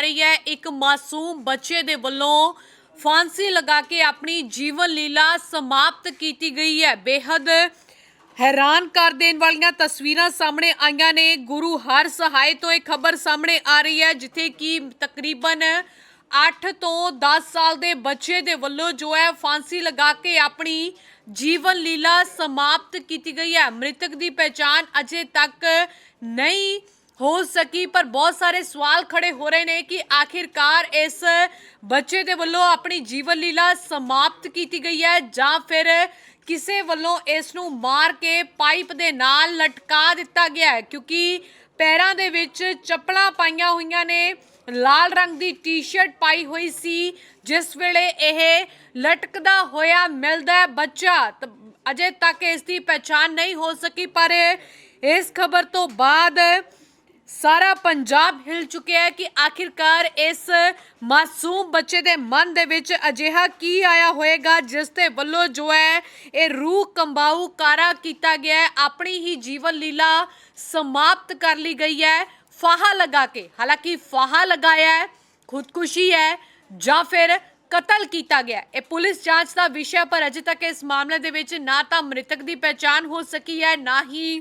ਆ ਰਹੀ ਹੈ। ਇੱਕ ਮਾਸੂਮ ਬੱਚੇ ਦੇ ਵੱਲੋਂ ਫਾਂਸੀ ਲਗਾ ਕੇ ਆਪਣੀ ਜੀਵਨ ਲੀਲਾ ਸਮਾਪਤ ਕੀਤੀ ਗਈ ਹੈ। ਬੇहद ਹੈਰਾਨ ਕਰ ਦੇਣ ਵਾਲੀਆਂ ਤਸਵੀਰਾਂ ਸਾਹਮਣੇ ਆਈਆਂ ਨੇ। ਗੁਰੂ ਹਰ ਸਹਾਇ ਤੋਂ ਇਹ ਖਬਰ ਸਾਹਮਣੇ ਆ ਰਹੀ ਹੈ, ਜਿੱਥੇ ਕਿ ਤਕਰੀਬਨ 8 ਤੋਂ 10 ਸਾਲ ਦੇ ਬੱਚੇ ਦੇ ਵੱਲੋਂ ਜੋ ਹੈ ਫਾਂਸੀ ਲਗਾ ਕੇ ਆਪਣੀ ਜੀਵਨ ਲੀਲਾ ਸਮਾਪਤ ਕੀਤੀ ਗਈ ਹੈ। ਮ੍ਰਿਤਕ ਦੀ ਪਛਾਣ ਅਜੇ ਤੱਕ ਨਹੀਂ ਹੋ ਸਕੀ ਪਰ ਬਹੁਤ ਸਾਰੇ ਸਵਾਲ ਖੜੇ ਹੋ ਰਹੇ ਨੇ ਕਿ ਆਖਿਰਕਾਰ ਇਸ ਬੱਚੇ ਦੇ ਵੱਲੋਂ ਆਪਣੀ ਜੀਵਨ ਲੀਲਾ ਸਮਾਪਤ ਕੀਤੀ ਗਈ ਹੈ ਜਾਂ ਫਿਰ ਕਿਸੇ ਵੱਲੋਂ ਇਸ ਨੂੰ ਮਾਰ ਕੇ ਪਾਈਪ ਦੇ ਨਾਲ ਲਟਕਾ ਦਿੱਤਾ ਗਿਆ ਹੈ ਕਿਉਂਕਿ ਪੈਰਾਂ ਦੇ ਵਿੱਚ ਚੱਪਲਾਂ ਪਾਈਆਂ ਹੋਈਆਂ ਨੇ ਲਾਲ ਰੰਗ ਦੀ ਟੀ-ਸ਼ਰਟ ਪਾਈ ਹੋਈ ਸੀ ਜਿਸ ਵੇਲੇ ਇਹ ਲਟਕਦਾ ਹੋਇਆ ਮਿਲਦਾ ਬੱਚਾ ਤਾਂ ਅਜੇ ਤੱਕ ਇਸ ਦੀ ਪਛਾਣ ਨਹੀਂ ਹੋ ਸਕੀ ਪਰ ਇਸ ਖਬਰ ਤੋਂ ਬਾਅਦ ਸਾਰਾ ਪੰਜਾਬ ਹਿਲ ਚੁੱਕਿਆ ਹੈ ਕਿ ਆਖਿਰਕਾਰ ਇਸ ਮਾਸੂਮ ਬੱਚੇ ਦੇ ਮਨ ਦੇ ਵਿੱਚ ਅਜਿਹਾ ਕੀ ਆਇਆ ਹੋਏਗਾ, ਜਿਸ ਦੇ ਵੱਲੋਂ ਜੋ ਹੈ ਇਹ ਰੂਹ ਕੰਬਾਊ ਕਾਰਾ ਕੀਤਾ ਗਿਆ ਹੈ, ਆਪਣੀ ਹੀ ਜੀਵਨ ਲੀਲਾ ਸਮਾਪਤ ਕਰ ਲਈ ਗਈ ਹੈ, ਫਾਹਾ ਲਗਾ ਕੇ। ਹਾਲਾਂਕਿ ਫਾਹਾ ਲਗਾਇਆ ਹੈ, ਖੁਦਕੁਸ਼ੀ ਹੈ, ਜਾਂ ਫਿਰ ਕਤਲ ਕੀਤਾ ਗਿਆ ਇਹ ਪੁਲਿਸ ਜਾਂਚ ਦਾ ਵਿਸ਼ਾ ਪਰ ਅਜੇ ਤੱਕ ਇਸ ਮਾਮਲੇ ਦੇ ਵਿੱਚ ਨਾ ਤਾਂ ਮ੍ਰਿਤਕ ਦੀ ਪਛਾਣ ਹੋ ਸਕੀ ਹੈ, ਨਾ ਹੀ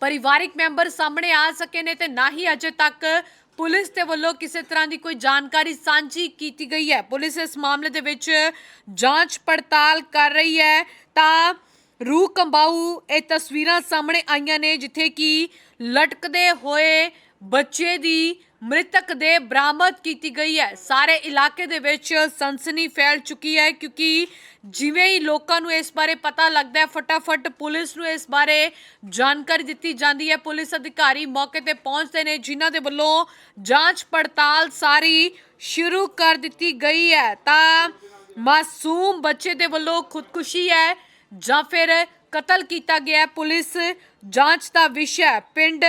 ਪਰਿਵਾਰਿਕ ਮੈਂਬਰ ਸਾਹਮਣੇ ਆ ਸਕੇ ਨੇ ਤੇ ਨਾ ਹੀ ਅਜੇ ਤੱਕ ਪੁਲਿਸ ਦੇ ਵੱਲੋਂ ਕਿਸੇ ਤਰ੍ਹਾਂ ਦੀ ਕੋਈ ਜਾਣਕਾਰੀ ਸਾਂਝੀ ਕੀਤੀ ਗਈ ਹੈ। ਪੁਲਿਸ ਇਸ ਮਾਮਲੇ ਦੇ ਵਿੱਚ ਜਾਂਚ ਪੜਤਾਲ ਕਰ ਰਹੀ ਹੈ। ਤਾਂ ਰੂਹ ਕੰਬਾਊ ਇਹ ਤਸਵੀਰਾਂ ਸਾਹਮਣੇ ਆਈਆਂ ਨੇ, ਜਿੱਥੇ ਕਿ ਲਟਕਦੇ ਹੋਏ ਬੱਚੇ ਦੀ ਮ੍ਰਿਤਕ ਦੇ ਬਰਾਮਦ ਕੀਤੀ ਗਈ ਹੈ। ਸਾਰੇ ਇਲਾਕੇ ਦੇ ਵਿੱਚ ਸਨਸਨੀ ਫੈਲ ਚੁੱਕੀ ਹੈ ਕਿਉਂਕਿ ਜਿਵੇਂ ਹੀ ਲੋਕਾਂ ਨੂੰ ਇਸ ਬਾਰੇ ਪਤਾ ਲੱਗਦਾ ਹੈ, ਫਟਾਫਟ ਪੁਲਿਸ ਨੂੰ ਇਸ ਬਾਰੇ ਜਾਣਕਾਰੀ ਦਿੱਤੀ ਜਾਂਦੀ ਹੈ। ਪੁਲਿਸ ਅਧਿਕਾਰੀ ਮੌਕੇ ਤੇ ਪਹੁੰਚਦੇ ਨੇ, ਜਿਨ੍ਹਾਂ ਦੇ ਵੱਲੋਂ ਜਾਂਚ ਪੜਤਾਲ ਸਾਰੀ ਸ਼ੁਰੂ ਕਰ ਦਿੱਤੀ ਗਈ ਹੈ। ਤਾਂ ਮਾਸੂਮ ਬੱਚੇ ਦੇ ਵੱਲੋਂ ਖੁਦਕੁਸ਼ੀ ਹੈ। ਜਾਂ ਫਿਰ ਕਤਲ ਕੀਤਾ ਗਿਆ ਪੁਲਿਸ ਜਾਂਚ ਦਾ ਵਿਸ਼ਾ ਪਿੰਡ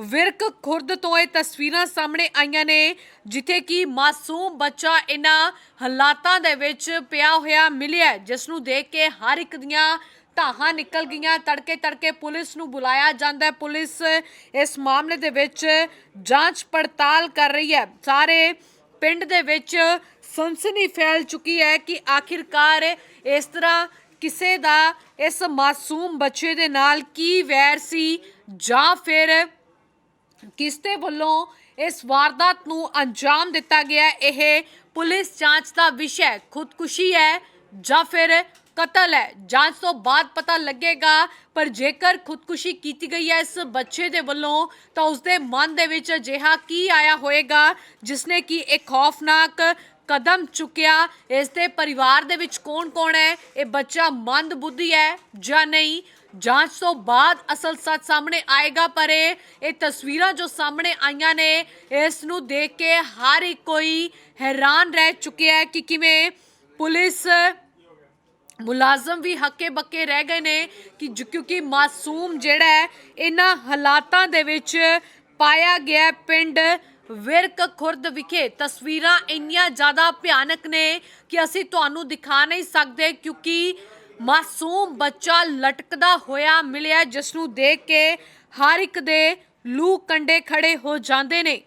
ਵਿਰਕ ਖੁਰਦ ਤੋਂ ਇਹ ਤਸਵੀਰਾਂ ਸਾਹਮਣੇ ਆਈਆਂ ਨੇ, ਜਿੱਥੇ ਕਿ ਮਾਸੂਮ ਬੱਚਾ ਇਹਨਾਂ ਹਾਲਾਤਾਂ ਦੇ ਵਿੱਚ ਪਿਆ ਹੋਇਆ ਮਿਲਿਆ ਜਿਸ ਨੂੰ ਦੇਖ ਕੇ ਹਰ ਇੱਕ ਦੀਆਂ ਧਾਹਾਂ ਨਿਕਲ ਗਈਆਂ। ਤੜਕੇ ਤੜਕੇ ਪੁਲਿਸ ਨੂੰ ਬੁਲਾਇਆ ਜਾਂਦਾ ਹੈ। ਪੁਲਿਸ ਇਸ ਮਾਮਲੇ ਦੇ ਵਿੱਚ ਜਾਂਚ ਪੜਤਾਲ ਕਰ ਰਹੀ ਹੈ। ਸਾਰੇ ਪਿੰਡ ਦੇ ਵਿੱਚ ਸਨਸਨੀ ਫੈਲ ਚੁੱਕੀ ਹੈ ਕਿ ਆਖਿਰਕਾਰ ਇਸ ਤਰ੍ਹਾਂ ਕਿਸੇ ਦਾ ਇਸ ਮਾਸੂਮ ਬੱਚੇ ਦੇ ਨਾਲ ਕੀ ਵੈਰ ਸੀ ਜਾਂ ਫਿਰ ਕਿਸ ਦੇ ਵੱਲੋਂ ਇਸ ਵਾਰਦਾਤ ਨੂੰ ਅੰਜਾਮ ਦਿੱਤਾ ਗਿਆ, ਇਹ ਪੁਲਿਸ ਜਾਂਚ ਦਾ ਵਿਸ਼ਾ ਹੈ, ਖੁਦਕੁਸ਼ੀ ਹੈ ਜਾਂ ਫਿਰ ਕਤਲ ਹੈ? ਜਾਂਚ ਤੋਂ ਬਾਅਦ ਪਤਾ ਲੱਗੇਗਾ, ਪਰ ਜੇਕਰ ਖੁਦਕੁਸ਼ੀ ਕੀਤੀ ਗਈ ਹੈ ਇਸ ਬੱਚੇ ਦੇ ਵੱਲੋਂ, ਤਾਂ ਉਸਦੇ ਮਨ ਦੇ ਵਿੱਚ ਅਜਿਹਾ ਕੀ ਆਇਆ ਹੋਏਗਾ ਜਿਸਨੇ ਕਿ ਇਹ ਖੌਫਨਾਕ ਕਦਮ ਚੁੱਕਿਆ। ਇਸ ਦੇ ਪਰਿਵਾਰ ਦੇ ਵਿੱਚ ਕੌਣ-ਕੌਣ ਹੈ? ਇਹ ਬੱਚਾ ਮੰਦ ਬੁੱਧੀ ਹੈ ਜਾਂ ਨਹੀਂ? ਜਾਂਚ ਤੋਂ ਬਾਅਦ ਅਸਲ ਸੱਚ ਸਾਹਮਣੇ ਆਏਗਾ, ਪਰ ਇਹ ਇਹ ਤਸਵੀਰਾਂ ਜੋ ਸਾਹਮਣੇ ਆਈਆਂ ਨੇ, ਇਸ ਨੂੰ ਦੇਖ ਕੇ ਹਰ ਇੱਕ ਕੋਈ ਹੈਰਾਨ ਰਹਿ ਚੁੱਕਿਆ ਹੈ ਕਿ ਕਿਵੇਂ ਪੁਲਿਸ ਮੁਲਾਜ਼ਮ ਵੀ ਹੱਕੇ ਬੱਕੇ ਰਹਿ ਗਏ ਨੇ ਕਿ ਕਿਉਂਕਿ ਮਾਸੂਮ ਜਿਹੜਾ ਹੈ, ਇਹਨਾਂ ਹਾਲਾਤਾਂ ਦੇ ਵਿੱਚ ਪਾਇਆ ਗਿਆ ਪਿੰਡ ਵਿਰਕ ਖੁਰਦ ਵਿਖੇ ਤਸਵੀਰਾਂ ਇੰਨੀਆਂ ਜ਼ਿਆਦਾ ਭਿਆਨਕ ਨੇ ਕਿ ਅਸੀਂ ਤੁਹਾਨੂੰ ਦਿਖਾ ਨਹੀਂ ਸਕਦੇ ਕਿਉਂਕਿ ਮਾਸੂਮ ਬੱਚਾ ਲਟਕਦਾ ਹੋਇਆ ਮਿਲਿਆ ਜਿਸ ਨੂੰ ਦੇਖ ਕੇ ਹਰ ਇੱਕ ਦੇ ਲੂ ਕੰਡੇ ਖੜੇ ਹੋ ਜਾਂਦੇ ਨੇ।